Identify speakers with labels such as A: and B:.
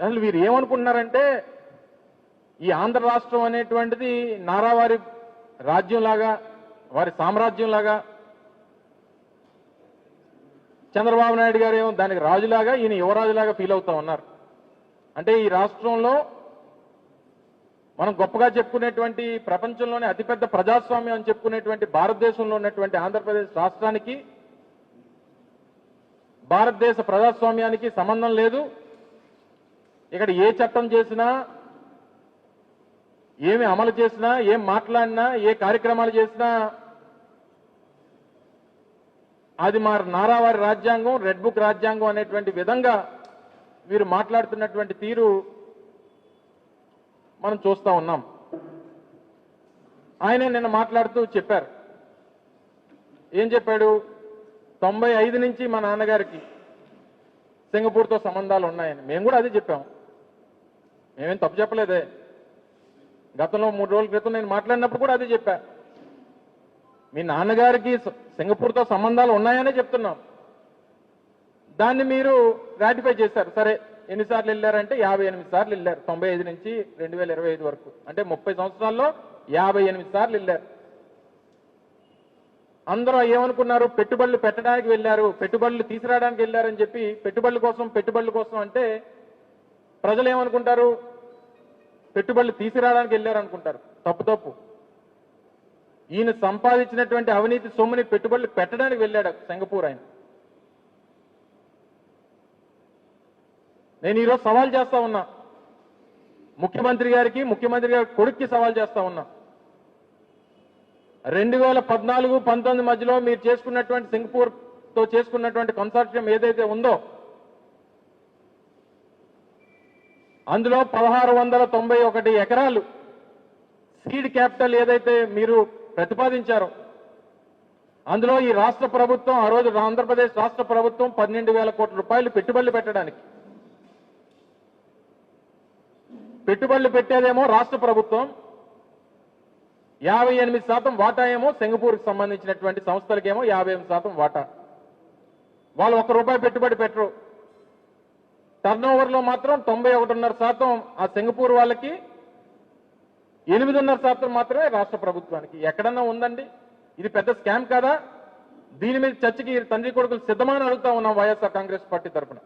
A: అసలు వీరు ఏమనుకుంటున్నారంటే ఈ ఆంధ్ర రాష్ట్రం అనేటువంటిది నారావారి రాజ్యంలాగా వారి సామ్రాజ్యంలాగా చంద్రబాబు నాయుడు గారు ఏమో దానికి రాజులాగా ఈయన యువరాజులాగా ఫీల్ అవుతా ఉన్నారు. అంటే ఈ రాష్ట్రంలో మనం గొప్పగా చెప్పుకునేటువంటి ప్రపంచంలోనే అతిపెద్ద ప్రజాస్వామ్యం అని చెప్పుకునేటువంటి భారతదేశంలో ఉన్నటువంటి ఆంధ్రప్రదేశ్ రాష్ట్రానికి భారతదేశ ప్రజాస్వామ్యానికి సంబంధం లేదు. ఇక్కడ ఏ చట్టం చేసినా ఏమి అమలు చేసినా ఏం మాట్లాడినా ఏ కార్యక్రమాలు చేసినా అది మా నారావారి రాజ్యాంగం రెడ్ బుక్ రాజ్యాంగం అనేటువంటి విధంగా వీరు మాట్లాడుతున్నటువంటి తీరు మనం చూస్తా ఉన్నాం. ఆయనే నిన్న మాట్లాడుతూ చెప్పారు. ఏం చెప్పాడు? తొంభై ఐదు నుంచి మా నాన్నగారికి సింగపూర్తో సంబంధాలు ఉన్నాయని. మేము కూడా అదే చెప్పాం. మేమేం తప్పు చెప్పలేదే. గతంలో మూడు రోజుల క్రితం నేను మాట్లాడినప్పుడు కూడా అదే చెప్పా. మీ నాన్నగారికి సింగపూర్తో సంబంధాలు ఉన్నాయనే చెప్తున్నాం. దాన్ని మీరు రాటిఫై చేశారు. సరే ఎన్నిసార్లు వెళ్ళారంటే యాభై ఎనిమిది సార్లు వెళ్ళారు. తొంభై ఐదు నుంచి రెండు వేల ఇరవై ఐదు వరకు. అంటే ముప్పై సంవత్సరాల్లో యాభై ఎనిమిది సార్లు వెళ్ళారు. అందరూ ఏమనుకున్నారు? పెట్టుబడులు పెట్టడానికి వెళ్ళారు. పెట్టుబడులు తీసుకురావడానికి వెళ్ళారని చెప్పి పెట్టుబడుల కోసం పెట్టుబడుల కోసం అంటే ప్రజలు ఏమనుకుంటారు పెట్టుబడులు తీసుకురావడానికి వెళ్ళారు అనుకుంటారు తప్పు తప్పు. ఈయన సంపాదించినటువంటి అవినీతి సొమ్ముని పెట్టుబడులు పెట్టడానికి వెళ్ళాడు సింగపూర్ ఆయన. నేను ఈరోజు సవాల్ చేస్తా ఉన్నా. ముఖ్యమంత్రి గారికి ముఖ్యమంత్రి గారి కొడుక్కి సవాల్ చేస్తా ఉన్నా. రెండు వేల పద్నాలుగు పంతొమ్మిది మధ్యలో మీరు చేసుకున్నటువంటి సింగపూర్తో చేసుకున్నటువంటి కన్సార్టియం ఏదైతే ఉందో అందులో పదహారు వందల తొంభై ఒకటి ఎకరాలు సీడ్ క్యాపిటల్ ఏదైతే మీరు ప్రతిపాదించారో అందులో ఈ రాష్ట్ర ప్రభుత్వం ఆ రోజు ఆంధ్రప్రదేశ్ రాష్ట్ర ప్రభుత్వం పన్నెండు వేల కోట్ల రూపాయలు పెట్టుబడులు పెట్టడానికి. పెట్టుబడులు పెట్టేదేమో రాష్ట్ర ప్రభుత్వం యాభై ఎనిమిది శాతం వాటా ఏమో సింగపూర్కి సంబంధించినటువంటి సంస్థలకేమో యాభై ఎనిమిది శాతం వాటా. వాళ్ళు ఒక్క రూపాయి పెట్టుబడి పెట్టరు. టర్న్లో మాత్రం తొంభై ఒకటిన్నర శాతం ఆ సింగపూర్ వాళ్ళకి ఎనిమిదిన్నర శాతం మాత్రమే రాష్ట్ర ప్రభుత్వానికి. ఎక్కడన్నా ఉందండి? ఇది పెద్ద స్కామ్ కాదా? దీని మీద చర్చకి తండ్రి కొడుకులు సిద్ధమని అడుగుతా ఉన్నాం వైఎస్ఆర్ కాంగ్రెస్ పార్టీ తరఫున